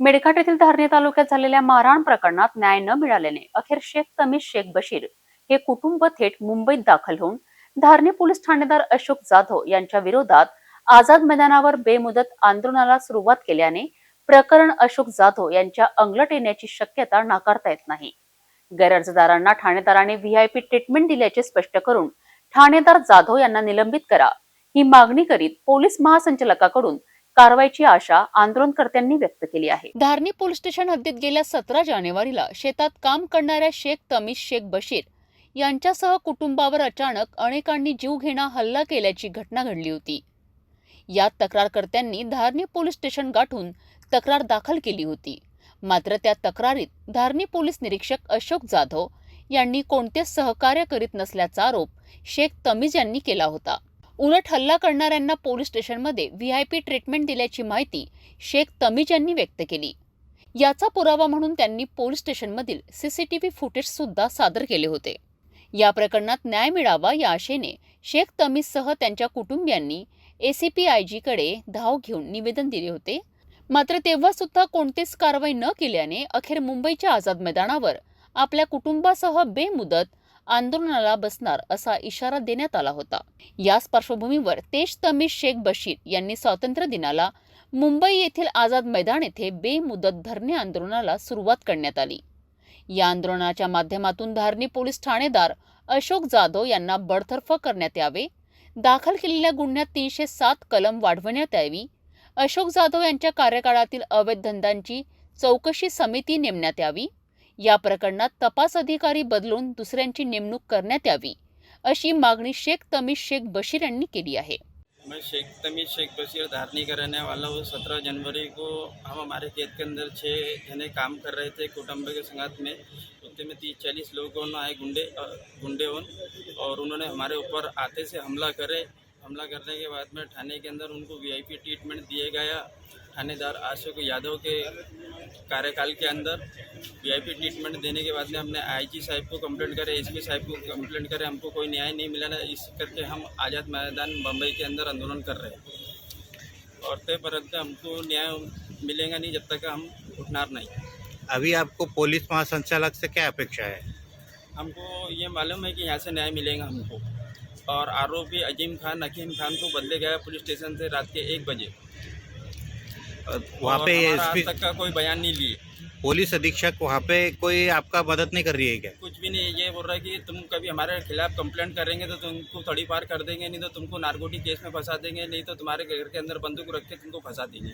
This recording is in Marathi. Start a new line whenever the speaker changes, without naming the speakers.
मेडघाट येथील धारणी तालुक्यात झालेल्या मारहाण प्रकरणात न्याय न मिळाल्याने अखेर शेख तमीज शेख बशीर हे कुटुंब थेट मुंबईत दाखल होऊन धारणी पोलीस ठाणेदार अशोक जाधव यांच्या विरोधात आझाद मैदानावर बेमुदत आंदोलनाला सुरुवात केल्याने प्रकरण अशोक जाधव यांच्या अंगलट येण्याची शक्यता नाकारता येत नाही. गैरअर्जदारांना ठाणेदारांनी व्हीआयपी ट्रीटमेंट दिल्याचे स्पष्ट करून ठाणेदार जाधव यांना निलंबित करा ही मागणी करीत पोलीस महासंचालकाकडून कारवाईची आशा आंदोलनकर्त्यांनी व्यक्त केली आहे. धारणी पोलीस स्टेशन हद्दीत गेल्या सतरा जानेवारीला शेतात काम करणाऱ्या शेख तमीज शेख बशीर यांच्यासह कुटुंबावर अचानक अनेकांनी जीवघेणा हल्ला केल्याची घटना घडली होती. यात तक्रारकर्त्यांनी धारणी पोलीस स्टेशन गाठून तक्रार दाखल केली होती. मात्र त्या तक्रारीत धारणी पोलीस निरीक्षक अशोक जाधव यांनी कोणतेच सहकार्य करीत नसल्याचा आरोप शेख तमीज यांनी केला होता. उलट हल्ला करणाऱ्यांना पोलीस स्टेशनमध्ये व्ही आय पी ट्रीटमेंट दिल्याची माहिती शेख तमीज यांनी व्यक्त केली. याचा पुरावा म्हणून त्यांनी पोलीस स्टेशनमधील सीसीटीव्ही फुटेज सुद्धा सादर केले होते. या प्रकरणात न्याय मिळावा या आशेने शेख तमीजसह त्यांच्या कुटुंबियांनी एसीपीआयजीकडे धाव घेऊन निवेदन दिले होते. मात्र तेव्हा सुद्धा कोणतीच कारवाई न केल्याने अखेर मुंबईच्या आझाद मैदानावर आपल्या कुटुंबासह बेमुदत आंदोलनाला बसणार असा इशारा देण्यात आला होता. याच पार्श्वभूमीवर तेज तमीज शेख बशीर यांनी स्वातंत्र्य दिनाला मुंबई येथील आझाद मैदान येथे बेमुदत धरणे आंदोलनाला सुरुवात करण्यात आली. या आंदोलनाच्या माध्यमातून धारणी पोलीस ठाणेदार अशोक जाधव यांना बडतर्फ करण्यात यावे दाखल केलेल्या गुन्ह्यात तीनशे सात कलम वाढवण्यात यावी अशोक जाधव यांच्या कार्यकाळातील अवैध धंद्यांची चौकशी समिती नेमण्यात यावी या प्रकरणात तपास अधिकारी बदलून दुसऱ्यांची नेमणूक करण्यात यावी अशी मागणी शेख तमीज शेख बशीर यांनी केली आहे.
मैं शेख तमीज शेख बशीर धारनी का रहने वाला हूँ। सत्रह जनवरी को हम हमारे खेत के अंदर छः जने काम कर रहे थे कुटुंब के संगत में। उतने में तीस चालीस लोगों ने आए गुंडे गुंडे उन और उन्होंने हमारे ऊपर आते से हमला करे। हमला करने के बाद में थाने के अंदर उनको वीआईपी ट्रीटमेंट दिए गया। थानेदार अशोक यादव के कार्यकाल के अंदर वीआईपी ट्रीटमेंट देने के बाद में हमने आईजी साहब को कंप्लेंट करे एसपी साहब को कंप्लेंट करे हमको कोई न्याय नहीं मिला ना। इस करके हम आज़ाद मैदान बम्बई के अंदर आंदोलन कर रहे हैं। और तय परंतु हमको न्याय मिलेगा नहीं जब तक हम उठनार नहीं।
अभी आपको पुलिस महासंचालक से क्या अपेक्षा है?
हमको ये मालूम है कि यहाँ से न्याय मिलेगा हमको। और आरोपी अजीम खान अकीम खान को बदले गया पुलिस स्टेशन से रात के एक बजे।
वहाँ पे
आज तक का कोई बयान नहीं लिए।
पुलिस अधीक्षक वहाँ पे कोई आपका मदद नहीं कर रही है क्या?
कुछ भी नहीं ये बोल रहा है कि तुम कभी हमारे खिलाफ कंप्लेंट करेंगे तो तुमको थड़ी पार कर देंगे नहीं तो तुमको नारकोटी केस में फंसा देंगे नहीं तो तुम्हारे घर के अंदर बंदूक रख के तुमको फंसा देंगे।